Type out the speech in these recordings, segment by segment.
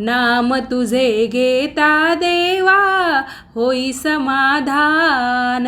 नाम तुझे घेता देवा होई समाधान.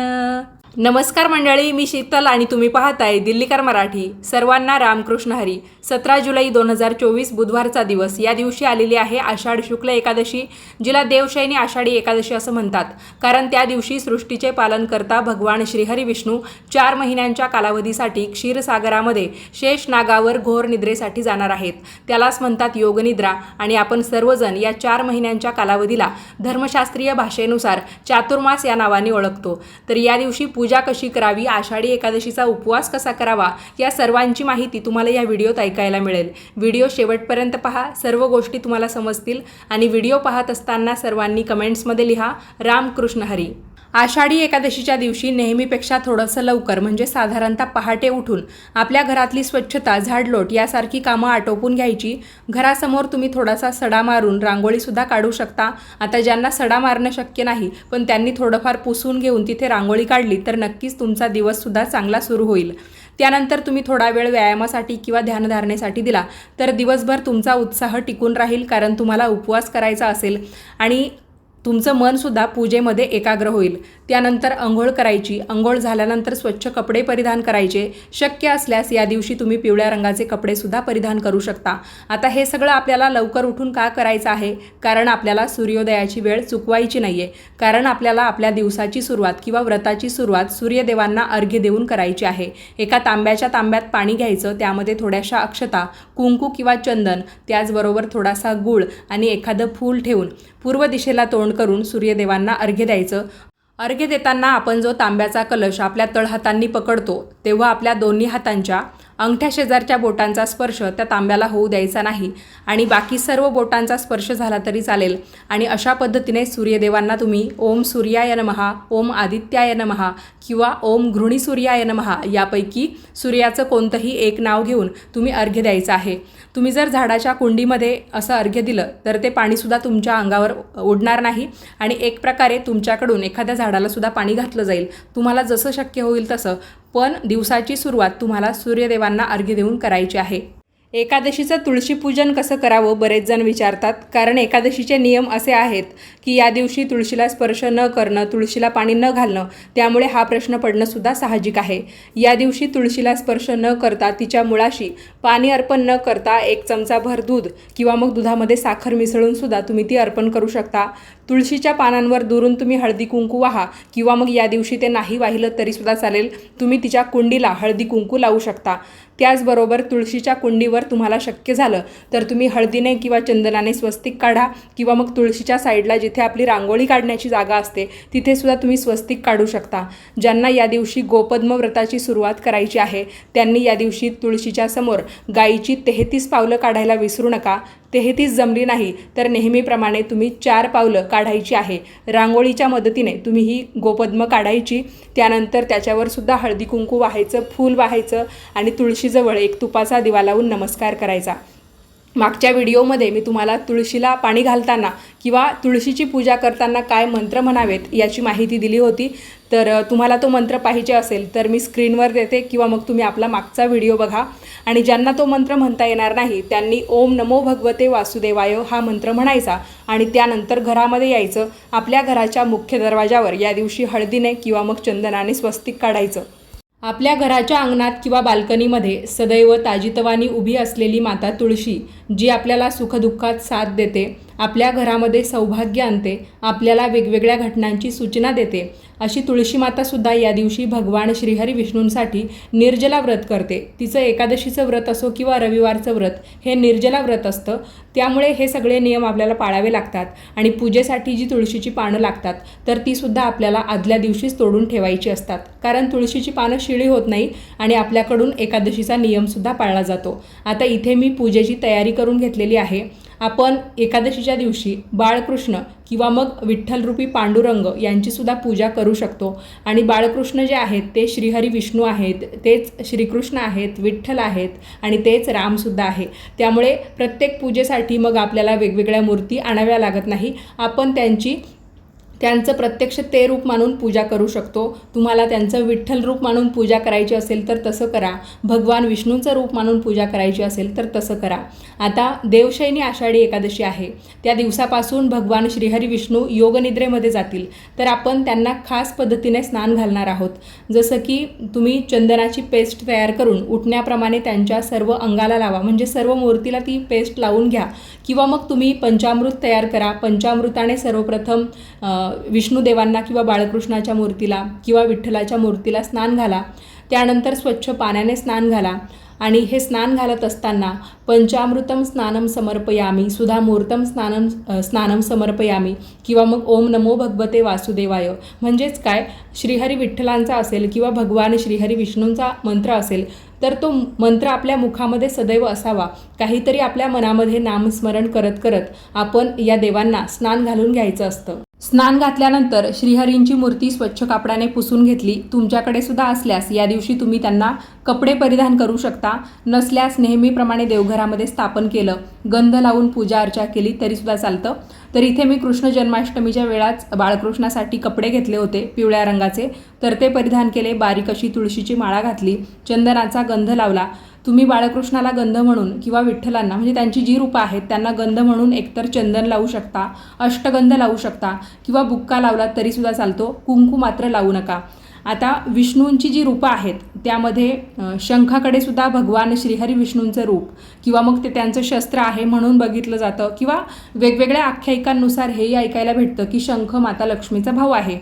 नमस्कार मंडळी मी शीतल आणि तुम्ही पाहताय दिल्लीकर मराठी. सर्वांना रामकृष्ण हरी. सतरा जुलै दोन हजार चोवीस बुधवारचा दिवस. या दिवशी आलेली आहे आषाढ शुक्ल एकादशी जिला देवशैनी आषाढी एकादशी असं म्हणतात. कारण त्या दिवशी सृष्टीचे पालन करता भगवान श्रीहरी विष्णू चार महिन्यांच्या कालावधीसाठी क्षीरसागरामध्ये शेष नागावर घोर निद्रेसाठी जाणार आहेत. त्यालाच म्हणतात योगनिद्रा आणि आपण सर्वजण या चार महिन्यांच्या कालावधीला धर्मशास्त्रीय भाषेनुसार चातुर्मास या नावाने ओळखतो. तर या दिवशी पूजा कशी करावी आषाढी एकादशीचा उपवास कसा करावा या सर्वांची माहिती तुम्हाला या व्हिडिओत ऐकायला मिळेल. व्हिडिओ शेवटपर्यंत पहा सर्व गोष्टी तुम्हाला समजतील आणि व्हिडिओ पाहत असताना सर्वांनी कमेंट्समध्ये लिहा रामकृष्ण हरी. आषाढी एकादशीच्या दिवशी नेहमीपेक्षा थोडंसं लवकर म्हणजे साधारणतः पहाटे उठून आपल्या घरातली स्वच्छता झाडलोट यासारखी कामं आटोपून घ्यायची. घरासमोर तुम्ही थोडासा सडा मारून रांगोळीसुद्धा काढू शकता. आता ज्यांना सडा मारणं शक्य नाही पण त्यांनी थोडंफार पुसून घेऊन तिथे रांगोळी काढली तर नक्कीच तुमचा दिवससुद्धा चांगला सुरू होईल. त्यानंतर तुम्ही थोडा वेळ व्यायामासाठी किंवा ध्यानधारणेसाठी दिला तर दिवसभर तुमचा उत्साह टिकून राहील कारण तुम्हाला उपवास करायचा असेल. आणि तुमचं मनसुद्धा पूजेमध्ये एकाग्र होईल. त्यानंतर अंघोळ करायची. अंघोळ झाल्यानंतर स्वच्छ कपडे परिधान करायचे. शक्य असल्यास या दिवशी तुम्ही पिवळ्या रंगाचे कपडेसुद्धा परिधान करू शकता. आता हे सगळं आपल्याला लवकर उठून का करायचं आहे? कारण आपल्याला सूर्योदयाची वेळ चुकवायची नाही आहे कारण आपल्याला आपल्या दिवसाची सुरुवात किंवा व्रताची सुरुवात सूर्यदेवांना अर्घ्य देऊन करायची आहे. एका तांब्याच्या तांब्यात पाणी घ्यायचं त्यामध्ये थोड्याशा अक्षता कुंकू किंवा चंदन त्याचबरोबर थोडासा गूळ आणि एखादं फूल ठेवून पूर्व दिशेला तोंड करून सूर्यदेवांना अर्घ्य द्यायचं. अर्घ्य देताना आपण जो तांब्याचा कलश आपल्या तळहातांनी पकडतो तेव्हा आपल्या दोन्ही हातांच्या अंगठ्या शेजारच्या बोटांचा स्पर्श त्या तांब्याला होऊ द्यायचा नाही आणि बाकी सर्व बोटांचा स्पर्श झाला तरी चालेल. आणि अशा पद्धतीने सूर्यदेवांना तुम्ही ओम सूर्याय नमहा ओम आदित्याय नमहा किंवा ओम घृणी सूर्याय नमहा यापैकी सूर्याचं कोणतंही एक नाव घेऊन तुम्ही अर्घ्य द्यायचं आहे. तुम्ही जर झाडाच्या कुंडीमध्ये असं अर्घ्य दिलं तर ते पाणीसुद्धा तुमच्या अंगावर उडणार नाही आणि एक प्रकारे तुमच्याकडून एखाद्या झाडाला सुद्धा पाणी घातलं जाईल. तुम्हाला जसं शक्य होईल तसं पण दिवसाची सुरुवात तुम्हाला सूर्यदेवांना अर्घ्य देऊन करायची आहे. एकादशीचं तुळशीपूजन कसं करावं बरेच जण विचारतात. कारण एकादशीचे नियम असे आहेत की या दिवशी तुळशीला स्पर्श न करणं तुळशीला पाणी न घालणं त्यामुळे हा प्रश्न पडणंसुद्धा साहजिक आहे. या दिवशी तुळशीला स्पर्श न करता तिच्या मुळाशी पाणी अर्पण न करता एक चमचाभर दूध किंवा मग दुधामध्ये साखर मिसळूनसुद्धा तुम्ही ती अर्पण करू शकता. तुळशीच्या पानांवर दुरून तुम्ही हळदी कुंकू वाहा किंवा मग या दिवशी ते नाही वाहिलं तरीसुद्धा चालेल. तुम्ही तिच्या कुंडीला हळदी कुंकू लावू शकता. त्याचबरोबर तुळशीच्या कुंडीवर तुम्हाला शक्य झालं तर तुम्ही हळदीने किंवा चंदनाने स्वस्तिक काढा किंवा मग तुळशीच्या साईडला जिथे आपली रांगोळी काढण्याची जागा असते तिथेसुद्धा तुम्ही स्वस्तिक काढू शकता. ज्यांना या दिवशी गोपद्म व्रताची सुरुवात करायची आहे त्यांनी या दिवशी तुळशीच्या समोर गायीची तेहतीस पावलं काढायला विसरू नका. तेहतीस जमली नाही तर नेहमीप्रमाणे तुम्ही चार पावलं काढायची आहे. रांगोळीच्या मदतीने तुम्ही ही गोपद्म काढायची. त्यानंतर त्याच्यावर सुद्धा हळदी कुंकू वाहायचं फूल वाहायचं आणि तुळशीजवळ एक तुपाचा दिवा लावून नमस्कार करायचा. मागच्या व्हिडिओमध्ये मी तुम्हाला तुळशीला पाणी घालताना किंवा तुळशीची पूजा करताना काय मंत्र म्हणावेत याची माहिती दिली होती. तर तुम्हाला तो मंत्र पाहिजे असेल तर मी स्क्रीनवर देते किंवा मग तुम्ही आपला मागचा व्हिडिओ बघा. आणि ज्यांना तो मंत्र म्हणता येणार नाही त्यांनी ओम नमो भगवते वासुदेवाय हा मंत्र म्हणायचा आणि त्यानंतर घरामध्ये यायचं आपल्या घराच्या मुख्य दरवाजावर या दिवशी हळदीने किंवा मग चंदनाने स्वस्तिक काढायचं. आपल्या घराच्या अंगणात किंवा बाल्कनीमध्ये सदैव ताजीतवानी उभी असलेली माता तुळशी जी आपल्याला सुखदुःखात साथ देते आपल्या घरामध्ये सौभाग्य आणते आपल्याला वेगवेगळ्या घटनांची सूचना देते. अशी तुळशी मातासुद्धा या दिवशी भगवान श्रीहरी विष्णूंसाठी निर्जला व्रत करते. तिचं एकादशीचं व्रत असो किंवा रविवारचं व्रत हे निर्जला व्रत असतं. त्यामुळे हे सगळे नियम आपल्याला पाळावे लागतात आणि पूजेसाठी जी तुळशीची पानं लागतात तर तीसुद्धा आपल्याला आदल्या दिवशीच तोडून ठेवायची असतात. कारण तुळशीची पानं शिळी होत नाही आणि आपल्याकडून एकादशीचा नियमसुद्धा पाळला जातो. आता इथे मी पूजेची तयारी करून घेतलेली आहे. आपण एकादशीच्या दिवशी बाळकृष्ण किंवा मग विठ्ठलरूपी पांडुरंग यांचीसुद्धा पूजा करू शकतो. आणि बाळकृष्ण जे आहेत ते श्रीहरी विष्णू आहेत तेच श्रीकृष्ण आहेत विठ्ठल आहेत आणि तेच रामसुद्धा आहे. त्यामुळे प्रत्येक पूजेसाठी मग आपल्याला वेगवेगळ्या मूर्ती आणाव्या लागत नाही. आपण त्यांची त्यांचं प्रत्यक्ष ते रूप मानून पूजा करू शकतो. तुम्हाला त्यांचं विठ्ठल रूप मानून पूजा करायची असेल तर तसं करा. भगवान विष्णूंचं रूप मानून पूजा करायची असेल तर तसं करा. आता देवशैनी आषाढी एकादशी आहे. त्या दिवसापासून भगवान श्रीहरी विष्णू योगनिद्रेमध्ये जातील. तर आपण त्यांना खास पद्धतीने स्नान घालणार आहोत. जसं की तुम्ही चंदनाची पेस्ट तयार करून उठण्याप्रमाणे त्यांच्या सर्व अंगाला लावा. म्हणजे सर्व मूर्तीला ती पेस्ट लावून घ्या. किंवा मग तुम्ही पंचामृत तयार करा. पंचामृताने सर्वप्रथम विष्णुदेवांना किंवा बाळकृष्णाच्या मूर्तीला किंवा विठ्ठलाच्या मूर्तीला स्नान घाला. त्यानंतर स्वच्छ पाण्याने स्नान घाला. आणि हे स्नान घालत असताना पंचामृतम स्नानम समर्पयामी सुधामूर्तम स्नानम स्नानम समर्पयामी किंवा मग ओम नमो भगवते वासुदेवाय. म्हणजेच काय? श्रीहरी विठ्ठलांचा असेल किंवा भगवान श्रीहरी विष्णूंचा मंत्र असेल तर तो मंत्र आपल्या मुखामध्ये सदैव असावा. काहीतरी आपल्या मनामध्ये नामस्मरण करत करत आपण या देवांना स्नान घालून घ्यायचं असतं. स्नान घातल्यानंतर श्रीहरींची मूर्ती स्वच्छ कापडाने पुसून घेतली. तुमच्याकडे सुद्धा असल्यास या दिवशी तुम्ही त्यांना कपडे परिधान करू शकता. नसल्यास नेहमीप्रमाणे देवघरामध्ये स्थापन केलं. गंध लावून पूजा अर्चा केली तरीसुद्धा चालतं. तर इथे मी कृष्ण जन्माष्टमीच्या वेळाच बाळकृष्णासाठी कपडे घेतले होते पिवळ्या रंगाचे. तर ते परिधान केले बारीक अशी तुळशीची माळा घातली चंदनाचा गंध लावला. तुम्ही बाळकृष्णाला गंध म्हणून किंवा विठ्ठलांना म्हणजे त्यांची जी रूपं आहेत त्यांना गंध म्हणून एकतर चंदन लावू शकता अष्टगंध लावू शकता किंवा बुक्का लावला तरीसुद्धा चालतो कुंकू मात्र लावू नका. आता विष्णूंची जी रूपं आहेत त्यामध्ये शंखाकडे सुद्धा भगवान श्रीहरी विष्णूंचं रूप किंवा मग ते त्यांचं शस्त्र आहे म्हणून बघितलं जातं किंवा वेगवेगळ्या आख्यायिकांनुसार हेही ऐकायला भेटतं की शंख माता लक्ष्मीचा भाऊ आहे.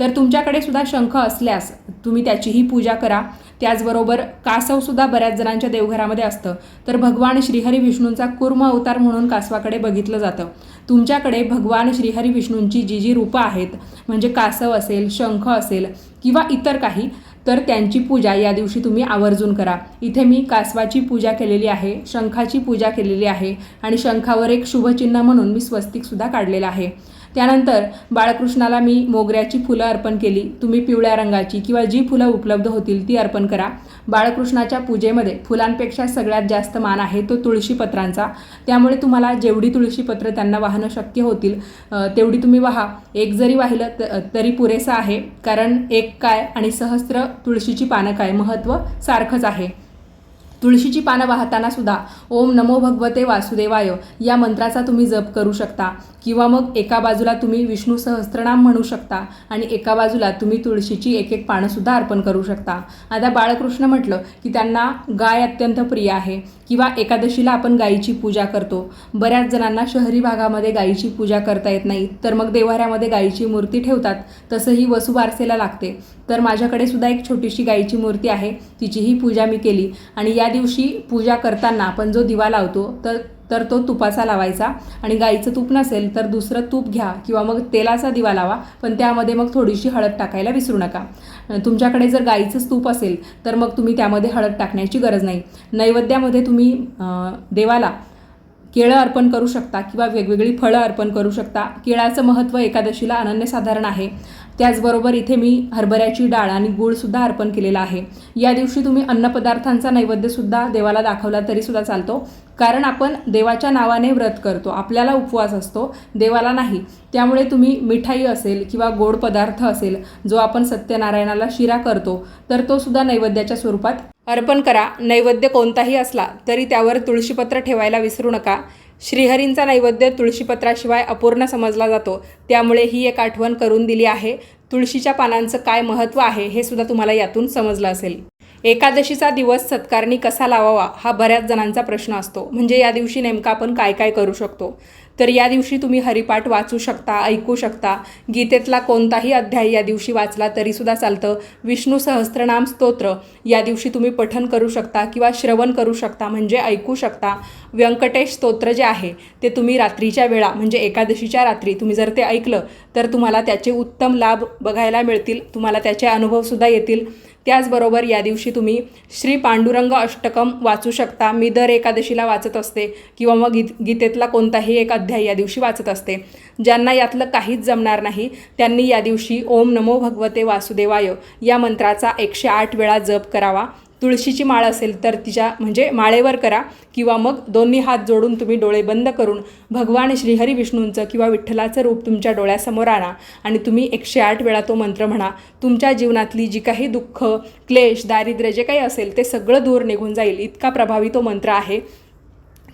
तर तुमच्याकडे सुद्धा शंख असल्यास तुम्ही त्याचीही पूजा करा. त्याचबरोबर कासवसुद्धा बऱ्याच जणांच्या देवघरामध्ये असतं. तर भगवान श्रीहरी विष्णूंचा कुर्म अवतार म्हणून कासवाकडे बघितलं जातं. तुमच्याकडे भगवान श्रीहरी विष्णूंची जी जी रूपं आहेत म्हणजे कासव असेल शंख असेल किंवा इतर काही तर त्यांची पूजा या दिवशी तुम्ही आवर्जून करा. इथे मी कासवाची पूजा केलेली आहे शंखाची पूजा केलेली आहे आणि शंखावर एक शुभचिन्ह म्हणून मी स्वस्तिकसुद्धा काढलेलं आहे. त्यानंतर बाळकृष्णाला मी मोगऱ्याची फुलं अर्पण केली. तुम्ही पिवळ्या रंगाची किंवा जी फुलं उपलब्ध होतील ती अर्पण करा. बाळकृष्णाच्या पूजेमध्ये फुलांपेक्षा सगळ्यात जास्त मान आहे तो तुळशीपत्रांचा. त्यामुळे तुम्हाला जेवढी तुळशीपत्र त्यांना वाहणं शक्य होतील तेवढी तुम्ही वाहा. एक जरी वाहिलं त तरी पुरेसं आहे कारण एक काय आणि सहस्त्र तुळशीची पानं काय? महत्त्व सारखंच आहे. तुळशीची पानं वाहताना सुद्धा ओम नमो भगवते वासुदेवाय या मंत्राचा तुम्ही जप करू शकता. किंवा मग एका बाजूला तुम्ही विष्णू सहस्त्रनाम म्हणू शकता आणि एका बाजूला तुम्ही तुळशीची एक एक पानंसुद्धा अर्पण करू शकता. आता बाळकृष्ण म्हटलं की त्यांना गाय अत्यंत प्रिय आहे. किंवा एकादशीला आपण गायीची पूजा करतो. बऱ्याच जणांना शहरी भागामध्ये गायीची पूजा करता येत नाही. तर मग देवाऱ्यामध्ये गायीची मूर्ती ठेवतात. तसंही वसुबारसेला लागते. तर माझ्याकडे सुद्धा एक छोटीशी गाईची मूर्ती आहे. तिचीही पूजा मी केली. आणि या दिवशी पूजा करताना आपण जो दिवा लावतो तर तर तो तुपाचा लावायचा. आणि गाईचं तूप नसेल तर दुसरं तूप घ्या किंवा मग तेलाचा दिवा लावा पण त्यामध्ये मग थोडीशी हळद टाकायला विसरू नका. तुमच्याकडे जर गाईचंच तूप असेल तर मग तुम्ही त्यामध्ये हळद टाकण्याची गरज नाही. नैवेद्यामध्ये तुम्ही देवाला केळं अर्पण करू शकता किंवा वेगवेगळी फळं अर्पण करू शकता. केळाचं महत्त्व एकादशीला अनन्यसाधारण आहे. त्याचबरोबर इथे मी हरभऱ्याची डाळ आणि गूळसुद्धा अर्पण केलेला आहे. या दिवशी तुम्ही अन्नपदार्थांचा नैवेद्यसुद्धा देवाला दाखवला तरीसुद्धा चालतो. कारण आपण देवाच्या नावाने व्रत करतो. आपल्याला उपवास असतो देवाला नाही. त्यामुळे तुम्ही मिठाई असेल किंवा गोड पदार्थ असेल जो आपण सत्यनारायणाला शिरा करतो तर तो सुद्धा नैवेद्याच्या स्वरूपात अर्पण करा. नैवेद्य कोणताही असला तरी त्यावर तुळशीपत्र ठेवायला विसरू नका. श्रीहरींचा नैवेद्य तुळशीपत्राशिवाय अपूर्ण समजला जातो. त्यामुळे ही एक आठवण करून दिली आहे. तुळशीच्या पानांचं काय महत्त्व आहे हे सुद्धा तुम्हाला यातून समजलं असेल. एकादशीचा दिवस सत्कारणी कसा लावावा हा बऱ्याच जणांचा प्रश्न असतो. म्हणजे या दिवशी नेमकं आपण काय काय करू शकतो? तर या दिवशी तुम्ही हरिपाठ वाचू शकता ऐकू शकता. गीतेतला कोणताही अध्याय या दिवशी वाचला तरीसुद्धा चालतं. विष्णू सहस्त्रनाम स्तोत्र या दिवशी तुम्ही पठन करू शकता किंवा श्रवण करू शकता म्हणजे ऐकू शकता. व्यंकटेश स्तोत्र जे आहे ते तुम्ही रात्रीच्या वेळा म्हणजे एकादशीच्या रात्री तुम्ही जर ते ऐकलं तर तुम्हाला त्याचे उत्तम लाभ बघायला मिळतील तुम्हाला त्याचे अनुभवसुद्धा येतील. त्याचबरोबर या दिवशी तुम्ही श्री पांडुरंग अष्टकम वाचू शकता. मी दर एकादशीला वाचत असते किंवा मग गीत गीतेतला कोणताही एक अध्याय या दिवशी वाचत असते. ज्यांना यातलं काहीच जमणार नाही त्यांनी या दिवशी ओम नमो भगवते वासुदेवाय या मंत्राचा एकशे आठ वेळा जप करावा. तुळशीची माळ असेल तर तिच्या म्हणजे माळेवर करा किंवा मग दोन्ही हात जोडून तुम्ही डोळे बंद करून भगवान श्रीहरी विष्णूंचं किंवा विठ्ठलाचं रूप तुमच्या डोळ्यासमोर आणा आणि तुम्ही एकशे आठ वेळा तो मंत्र म्हणा. तुमच्या जीवनातली जी काही दुःख क्लेश दारिद्र्य जे काही असेल ते सगळं दूर निघून जाईल. इतका प्रभावी तो मंत्र आहे.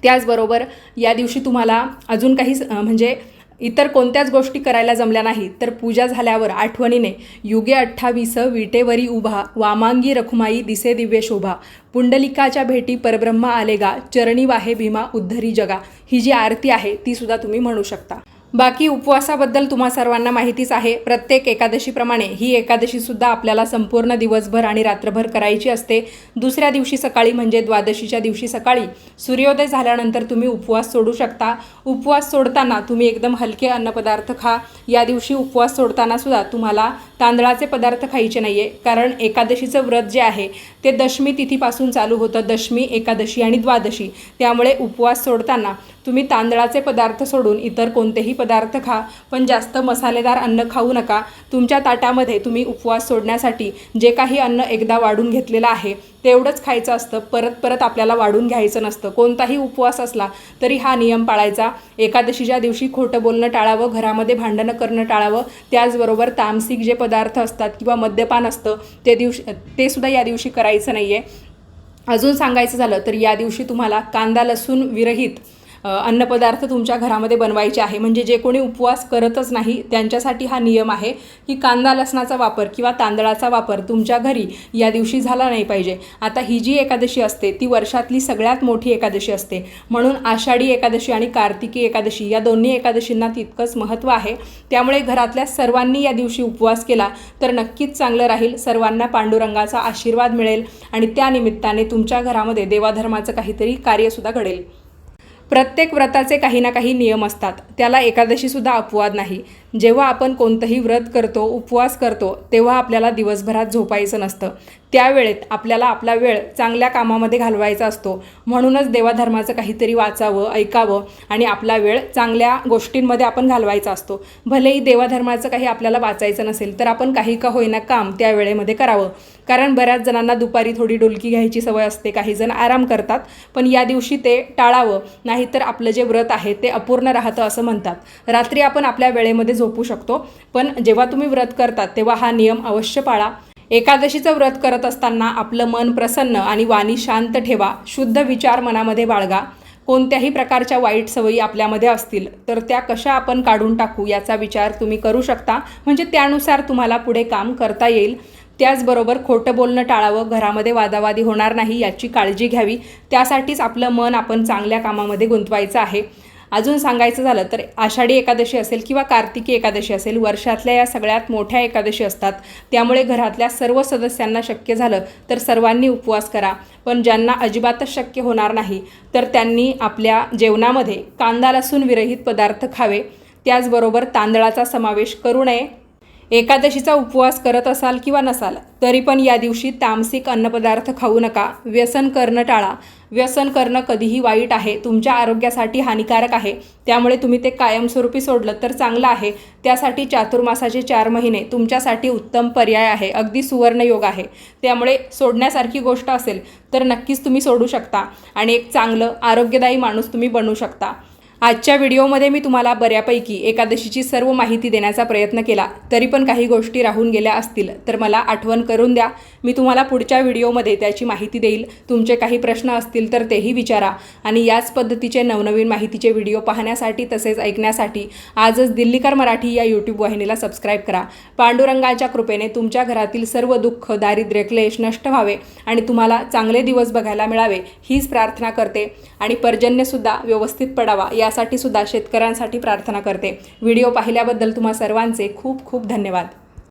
त्याचबरोबर या दिवशी तुम्हाला अजून काही म्हणजे इतर कोणत्याच गोष्टी करायला जमल्या नाही तर पूजा झाल्यावर आठवणीने युगे अठ्ठावीस विटेवरी उभा वामांगी रखुमाई दिसे दिव्य शोभा पुंडलिकाच्या भेटी परब्रह्म आलेगा चरणी वाहे भीमा उद्धरी जगा. ही जी आरती आहे ती सुद्धा तुम्ही म्हणू शकता. बाकी उपवासाबद्दल तुम्हा सर्वांना माहितीच आहे. प्रत्येक एकादशीप्रमाणे ही एकादशीसुद्धा आपल्याला संपूर्ण दिवसभर आणि रात्रभर करायची असते. दुसऱ्या दिवशी सकाळी म्हणजे द्वादशीच्या दिवशी सकाळी सूर्योदय झाल्यानंतर तुम्ही उपवास सोडू शकता. उपवास सोडताना तुम्ही एकदम हलके अन्नपदार्थ खा. या दिवशी उपवास सोडताना सुद्धा तुम्हाला तांदळाचे पदार्थ खायचे नाही आहे कारण एकादशीचं व्रत जे आहे ते दशमी तिथीपासून चालू होतं. दशमी एकादशी आणि द्वादशी. त्यामुळे उपवास सोडताना तुम्ही तांदळाचे पदार्थ सोडून इतर कोणतेही पदार्थ खा पण जास्त मसालेदार अन्न खाऊ नका. तुमच्या ताटामध्ये तुम्ही उपवास सोडण्यासाठी जे काही अन्न एकदा वाढून घेतलेलं आहे तेवढंच खायचं असतं. परत परत आपल्याला वाढून घ्यायचं नसतं. कोणताही उपवास असला तरी हा नियम पाळायचा. एकादशीच्या दिवशी खोटं बोलणं टाळावं घरामध्ये भांडणं करणं टाळावं. त्याचबरोबर तामसिक जे पदार्थ असतात किंवा मद्यपान असतं ते दिवशी ते सुद्धा या दिवशी करायचं नाही आहे अजून सांगायचं झालं तर या दिवशी तुम्हाला कांदा लसूण विरहित अन्नपदार्थ तुमच्या घरामध्ये बनवायचे आहे. म्हणजे जे कोणी उपवास करतच नाही त्यांच्यासाठी हा नियम आहे की कांदा लसणाचा वापर किंवा तांदळाचा वापर तुमच्या घरी या दिवशी झाला नाही पाहिजे. आता ही जी एकादशी असते ती वर्षातली सगळ्यात मोठी एकादशी असते. म्हणून आषाढी एकादशी आणि कार्तिकी एकादशी या दोन्ही एकादशींना तितकंच महत्त्व आहे. त्यामुळे घरातल्या सर्वांनी या दिवशी उपवास केला तर नक्कीच चांगलं राहील. सर्वांना पांडुरंगाचा आशीर्वाद मिळेल आणि त्यानिमित्ताने तुमच्या घरामध्ये देवाधर्माचं काहीतरी कार्यसुद्धा घडेल. प्रत्येक व्रताचे काही ना काही नियम असतात. त्याला एकादशीसुद्धा अपवाद नाही. जेव्हा आपण कोणतंही व्रत करतो उपवास करतो तेव्हा आपल्याला दिवसभरात झोपायचं नसतं. त्यावेळेत आपल्याला आपला वेळ चांगल्या कामामध्ये घालवायचा असतो. म्हणूनच देवाधर्माचं काहीतरी वाचावं ऐकावं आणि आपला वेळ चांगल्या गोष्टींमध्ये आपण घालवायचा असतो. भलेही देवाधर्माचं काही आपल्याला वाचायचं नसेल तर आपण काही का होईना काम त्या वेळेमध्ये करावं. कारण बऱ्याच जणांना दुपारी थोडी डुलकी घ्यायची सवय असते. काही जण आराम करतात पण या दिवशी ते टाळावं. नाहीतर आपलं जे व्रत आहे ते अपूर्ण राहतं असं म्हणतात. रात्री आपण आपल्या वेळेमध्ये झोपू शकतो. पण जेव्हा तुम्ही व्रत करतात तेव्हा हा नियम अवश्य पाळा. एकादशीचं व्रत करत असताना आपलं मन प्रसन्न आणि वाणी शांत ठेवा. शुद्ध विचार मनामध्ये बाळगा. कोणत्याही प्रकारच्या वाईट सवयी आपल्यामध्ये असतील तर त्या कशा आपण काढून टाकू याचा विचार तुम्ही करू शकता. म्हणजे त्यानुसार तुम्हाला पुढे काम करता येईल. त्याचबरोबर खोटं बोलणं टाळावं घरामध्ये वादावादी होणार नाही याची काळजी घ्यावी. त्यासाठीच आपलं मन आपण चांगल्या कामामध्ये गुंतवायचं आहे. अजून सांगायचं झालं तर आषाढी एकादशी असेल किंवा कार्तिकी एकादशी असेल वर्षातल्या या सगळ्यात मोठ्या एकादशी असतात. त्यामुळे घरातल्या सर्व सदस्यांना शक्य झालं तर सर्वांनी उपवास करा. पण ज्यांना अजिबातच शक्य होणार नाही तर त्यांनी आपल्या जेवणामध्ये कांदा लसूण विरहित पदार्थ खावे. त्याचबरोबर तांदळाचा समावेश करू नये. एकादशीचा उपवास करत असाल किंवा नसाल तरी पण या दिवशी तामसिक अन्नपदार्थ खाऊ नका. व्यसन करणं टाळा. व्यसन करणं कधीही वाईट आहे. तुमच्या आरोग्यासाठी हानिकारक आहे. त्यामुळे तुम्ही ते कायमस्वरूपी सोडलं तर चांगलं आहे. त्यासाठी चातुर्मासाचे चार महिने तुमच्यासाठी उत्तम पर्याय आहे. अगदी सुवर्णयोग आहे. त्यामुळे सोडण्यासारखी गोष्ट असेल तर नक्कीच तुम्ही सोडू शकता. आणि एक चांगलं आरोग्यदायी माणूस तुम्ही बनू शकता. आजच्या व्हिडिओमध्ये मी तुम्हाला बऱ्यापैकी एकादशीची सर्व माहिती देण्याचा प्रयत्न केला तरी पण काही गोष्टी राहून गेल्या असतील तर मला आठवण करून द्या. मी तुम्हाला पुढच्या व्हिडिओमध्ये त्याची माहिती देईल. तुमचे काही प्रश्न असतील तर तेही विचारा. आणि याच पद्धतीचे नवनवीन माहितीचे व्हिडिओ पाहण्यासाठी तसेच ऐकण्यासाठी आजच दिल्लीकर मराठी या यूट्यूब वाहिनीला सबस्क्राईब करा. पांडुरंगाच्या कृपेने तुमच्या घरातील सर्व दुःख दारिद्र्य क्लेश नष्ट व्हावे आणि तुम्हाला चांगले दिवस बघायला मिळावे हीच प्रार्थना करते. आणि पर्जन्यसुद्धा व्यवस्थित पडावा या यासाठी सुद्धा शेतकऱ्यांसाठी प्रार्थना करते. व्हिडिओ पाहिल्याबद्दल तुम्हा सर्वांचे खूप खूप धन्यवाद.